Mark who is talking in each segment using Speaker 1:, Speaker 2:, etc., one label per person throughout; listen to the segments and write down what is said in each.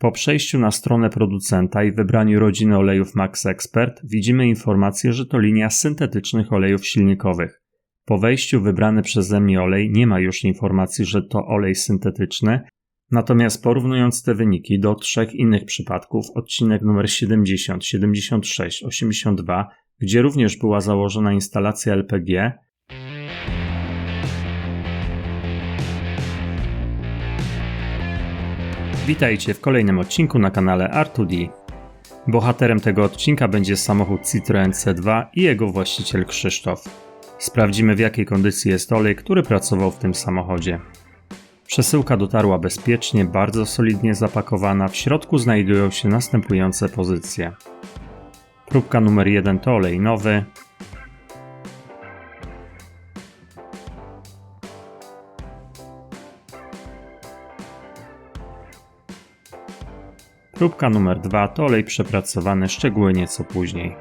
Speaker 1: Po przejściu na stronę producenta i wybraniu rodziny olejów Max Expert widzimy informację, że to linia syntetycznych olejów silnikowych. Po wejściu wybrany przeze mnie olej nie ma już informacji, że to olej syntetyczny, natomiast porównując te wyniki do trzech innych przypadków, odcinek numer 70, 76, 82, gdzie również była założona instalacja LPG, Witajcie w kolejnym odcinku na kanale R2D. Bohaterem tego odcinka będzie samochód Citroën C2 i jego właściciel Krzysztof. Sprawdzimy w jakiej kondycji jest olej, który pracował w tym samochodzie. Przesyłka dotarła bezpiecznie, bardzo solidnie zapakowana, w środku znajdują się następujące pozycje. Próbka numer 1 to olej nowy, Próbka numer 2 to olej przepracowany, szczegóły nieco później.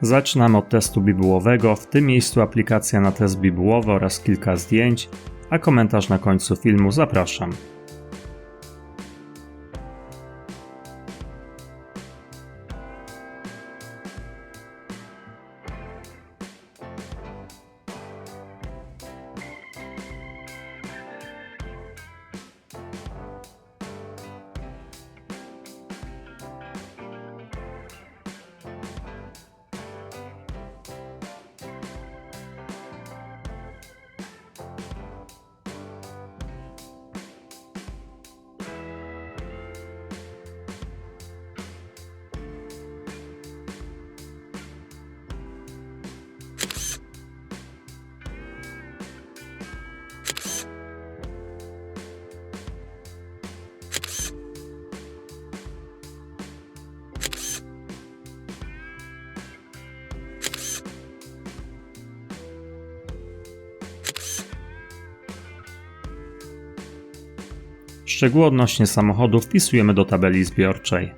Speaker 1: Zaczynamy od testu bibułowego. W tym miejscu aplikacja na test bibułowy oraz kilka zdjęć a komentarz na końcu filmu zapraszam. Szczegóły odnośnie samochodu wpisujemy do tabeli zbiorczej.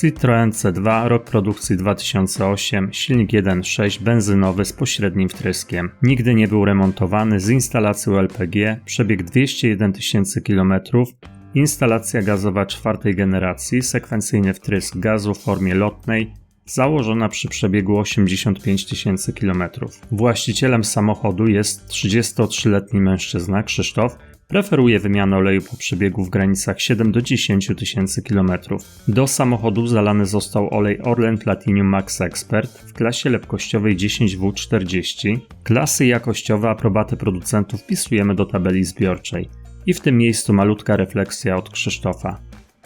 Speaker 1: Citroen C2, rok produkcji 2008, silnik 1.6 benzynowy z pośrednim wtryskiem. Nigdy nie był remontowany z instalacją LPG, przebieg 201 tysięcy km, instalacja gazowa czwartej generacji, sekwencyjny wtrysk gazu w formie lotnej, założona przy przebiegu 85 tysięcy km. Właścicielem samochodu jest 33-letni mężczyzna Krzysztof, Preferuje wymianę oleju po przebiegu w granicach 7 do 10 tysięcy km. Do samochodu zalany został olej Orlen Platinum Max Expert w klasie lepkościowej 10W40. Klasy jakościowe aprobaty producentów wpisujemy do tabeli zbiorczej. I w tym miejscu malutka refleksja od Krzysztofa.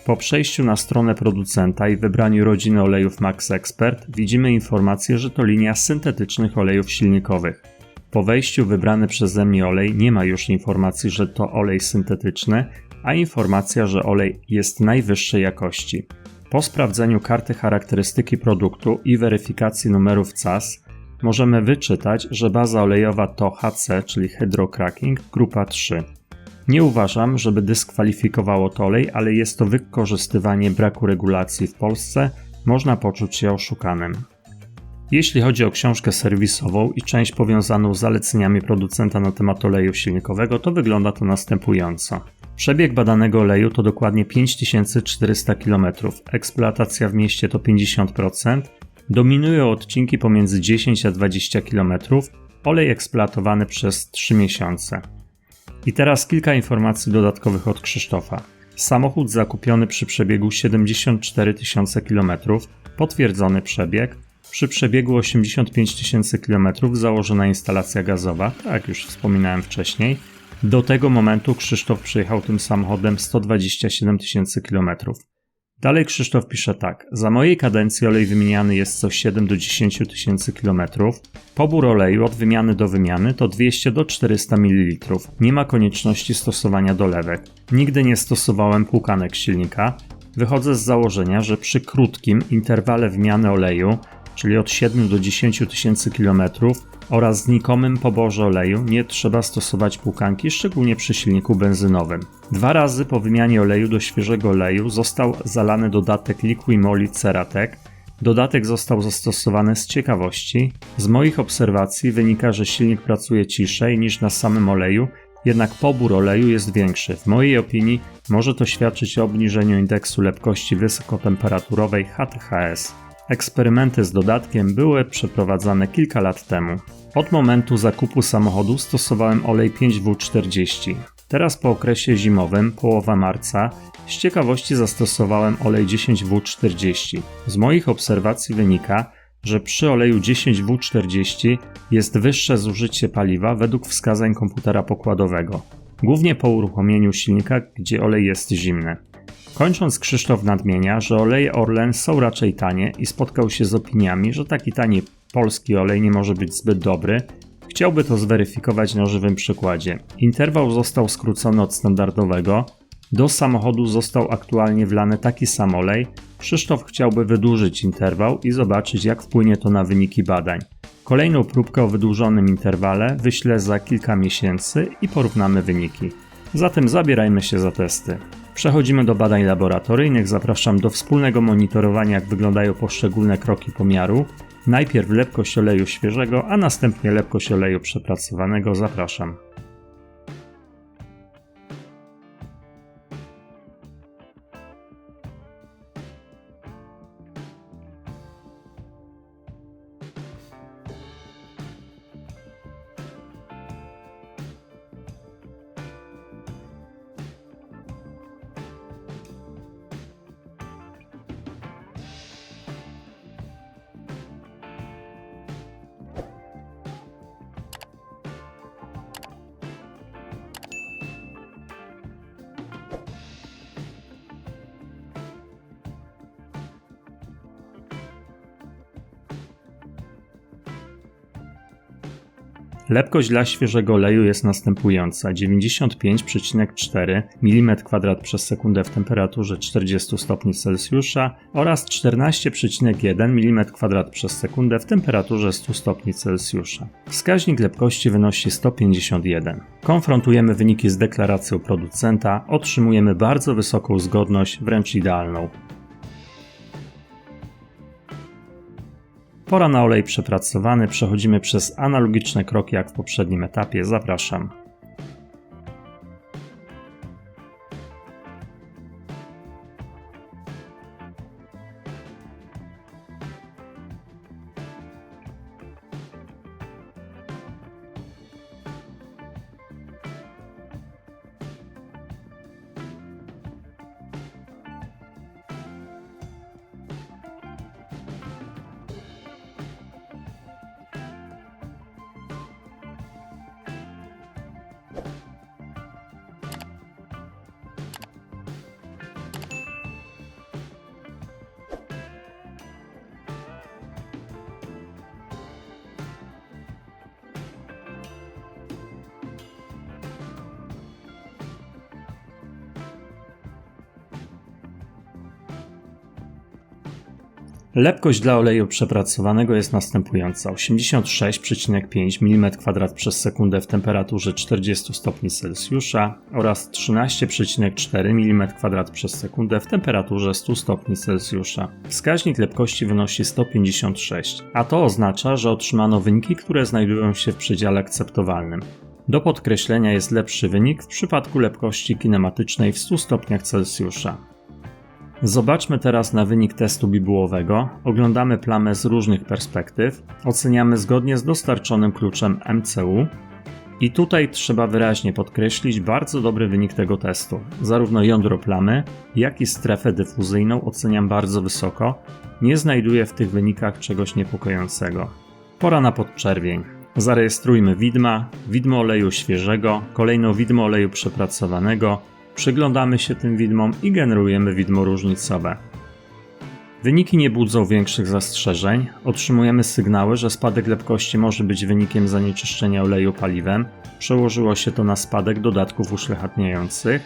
Speaker 1: Po przejściu na stronę producenta i wybraniu rodziny olejów Max Expert widzimy informację, że to linia syntetycznych olejów silnikowych. Po wejściu wybrany przeze mnie olej nie ma już informacji, że to olej syntetyczny, a informacja, że olej jest najwyższej jakości. Po sprawdzeniu karty charakterystyki produktu i weryfikacji numerów CAS możemy wyczytać, że baza olejowa to HC, czyli Hydrocracking, grupa 3. Nie uważam, żeby dyskwalifikowało to olej, ale jest to wykorzystywanie braku regulacji w Polsce, można poczuć się oszukanym. Jeśli chodzi o książkę serwisową i część powiązaną z zaleceniami producenta na temat oleju silnikowego, to wygląda to następująco. Przebieg badanego oleju to dokładnie 5400 km, eksploatacja w mieście to 50%, dominują odcinki pomiędzy 10 a 20 km, olej eksploatowany przez 3 miesiące. I teraz kilka informacji dodatkowych od Krzysztofa. Samochód zakupiony przy przebiegu 74 tysiące km, potwierdzony przebieg, przy przebiegu 85 tysięcy km założona instalacja gazowa, tak jak już wspominałem wcześniej. Do tego momentu Krzysztof przejechał tym samochodem 127 tysięcy km. Dalej Krzysztof pisze tak. Za mojej kadencji olej wymieniany jest co 7 do 10 tysięcy km. Pobór oleju od wymiany do wymiany to 200 do 400 ml. Nie ma konieczności stosowania dolewek. Nigdy nie stosowałem płukanek silnika. Wychodzę z założenia, że przy krótkim interwale wymiany oleju czyli od 7 do 10 tysięcy kilometrów, oraz znikomym poborze oleju nie trzeba stosować płukanki, szczególnie przy silniku benzynowym. Dwa razy po wymianie oleju do świeżego oleju został zalany dodatek Liquimoli Ceratec. Dodatek został zastosowany z ciekawości. Z moich obserwacji wynika, że silnik pracuje ciszej niż na samym oleju, jednak pobór oleju jest większy. W mojej opinii może to świadczyć o obniżeniu indeksu lepkości wysokotemperaturowej HTHS. Eksperymenty z dodatkiem były przeprowadzane kilka lat temu. Od momentu zakupu samochodu stosowałem olej 5W40. Teraz po okresie zimowym, połowa marca, z ciekawości zastosowałem olej 10W40. Z moich obserwacji wynika, że przy oleju 10W40 jest wyższe zużycie paliwa według wskazań komputera pokładowego, głównie po uruchomieniu silnika, gdzie olej jest zimny. Kończąc, Krzysztof nadmienia, że oleje Orlen są raczej tanie i spotkał się z opiniami, że taki tani polski olej nie może być zbyt dobry. Chciałby to zweryfikować na żywym przykładzie. Interwał został skrócony od standardowego. Do samochodu został aktualnie wlany taki sam olej. Krzysztof chciałby wydłużyć interwał i zobaczyć, jak wpłynie to na wyniki badań. Kolejną próbkę o wydłużonym interwale wyślę za kilka miesięcy i porównamy wyniki. Zatem zabierajmy się za testy. Przechodzimy do badań laboratoryjnych. Zapraszam do wspólnego monitorowania, jak wyglądają poszczególne kroki pomiaru. Najpierw lepkość oleju świeżego, a następnie lepkość oleju przepracowanego. Zapraszam. Lepkość dla świeżego oleju jest następująca: 95,4 mm2 przez sekundę w temperaturze 40 stopni Celsjusza oraz 14,1 mm2 przez sekundę w temperaturze 100 stopni Celsjusza. Wskaźnik lepkości wynosi 151. Konfrontujemy wyniki z deklaracją producenta, otrzymujemy bardzo wysoką zgodność, wręcz idealną. Pora na olej przepracowany, przechodzimy przez analogiczne kroki jak w poprzednim etapie. Zapraszam. Lepkość dla oleju przepracowanego jest następująca: 86,5 mm2 przez sekundę w temperaturze 40 stopni Celsjusza oraz 13,4 mm2 przez sekundę w temperaturze 100 stopni Celsjusza. Wskaźnik lepkości wynosi 156, a to oznacza, że otrzymano wyniki, które znajdują się w przedziale akceptowalnym. Do podkreślenia jest lepszy wynik w przypadku lepkości kinematycznej w 100 stopniach Celsjusza. Zobaczmy teraz na wynik testu bibułowego. Oglądamy plamę z różnych perspektyw, oceniamy zgodnie z dostarczonym kluczem MCU. I tutaj trzeba wyraźnie podkreślić bardzo dobry wynik tego testu. Zarówno jądro plamy, jak i strefę dyfuzyjną oceniam bardzo wysoko. Nie znajduję w tych wynikach czegoś niepokojącego. Pora na podczerwień. Zarejestrujmy widma, widmo oleju świeżego, kolejno widmo oleju przepracowanego, Przyglądamy się tym widmom i generujemy widmo różnicowe. Wyniki nie budzą większych zastrzeżeń. Otrzymujemy sygnały, że spadek lepkości może być wynikiem zanieczyszczenia oleju paliwem. Przełożyło się to na spadek dodatków uszlachetniających.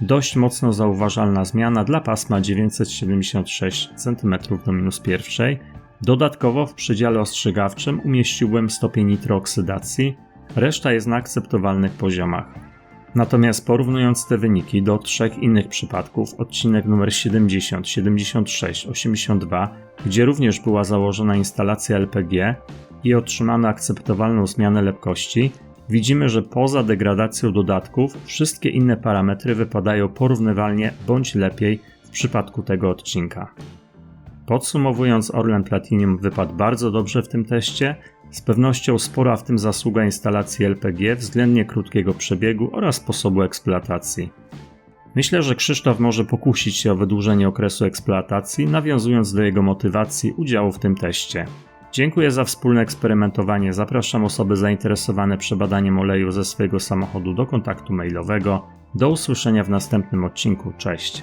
Speaker 1: Dość mocno zauważalna zmiana dla pasma 976 cm do minus pierwszej. Dodatkowo w przedziale ostrzegawczym umieściłem stopień nitrooksydacji, reszta jest na akceptowalnych poziomach. Natomiast porównując te wyniki do trzech innych przypadków, odcinek numer 70, 76, 82, gdzie również była założona instalacja LPG i otrzymano akceptowalną zmianę lepkości, widzimy, że poza degradacją dodatków wszystkie inne parametry wypadają porównywalnie bądź lepiej w przypadku tego odcinka. Podsumowując, Orlen Platinum wypadł bardzo dobrze w tym teście. Z pewnością spora w tym zasługa instalacji LPG, względnie krótkiego przebiegu oraz sposobu eksploatacji. Myślę, że Krzysztof może pokusić się o wydłużenie okresu eksploatacji, nawiązując do jego motywacji udziału w tym teście. Dziękuję za wspólne eksperymentowanie. Zapraszam osoby zainteresowane przebadaniem oleju ze swojego samochodu do kontaktu mailowego. Do usłyszenia w następnym odcinku. Cześć.